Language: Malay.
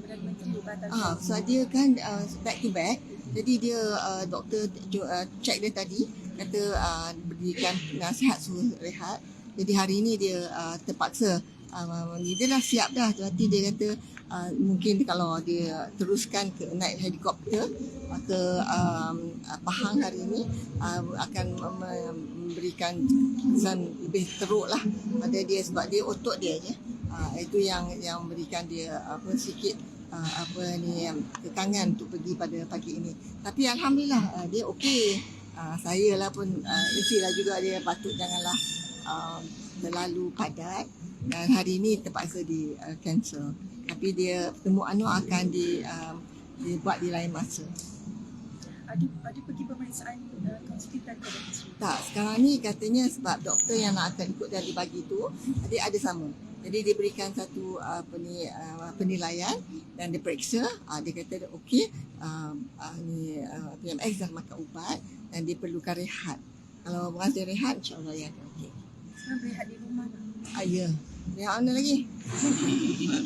Perdana Menteri. Ah, so dia kan uh, back to back. Jadi dia uh, doktor uh, check dia tadi kata uh, berikan nasihat suruh rehat. Jadi hari ini dia uh, terpaksa uh, dia dah siap dah tapi dia kata uh, mungkin kalau dia teruskan ke naik helikopter ke um, Pahang hari ini uh, akan mem- memberikan kesan lebih teruk lah pada dia sebab dia otot dia je. Uh, itu yang yang memberikan dia apa sikit uh, apa ni um, kekangan untuk pergi pada pagi ini. Tapi alhamdulillah uh, dia okey. Uh, saya lah pun uh, mestilah juga dia patut janganlah uh, terlalu padat dan hari ini terpaksa di uh, cancel. Tapi dia pertemuan tu akan di um, dibuat di lain masa. Ada ada pergi pemeriksaan uh, konsultan doktor? Tak, sekarang ni katanya sebab doktor yang nak akan ikut dari pagi tu dia ada sama. Jadi dia berikan satu uh, apa ni uh, penilaian dan dia periksa, uh, dia kata okey, uh, uh, ni uh, PMX dah makan ubat dan dia perlukan rehat. Kalau once dia rehat insya-Allah akan okey. Sekarang berehat di rumah. Ah ya. Rehat mana lagi?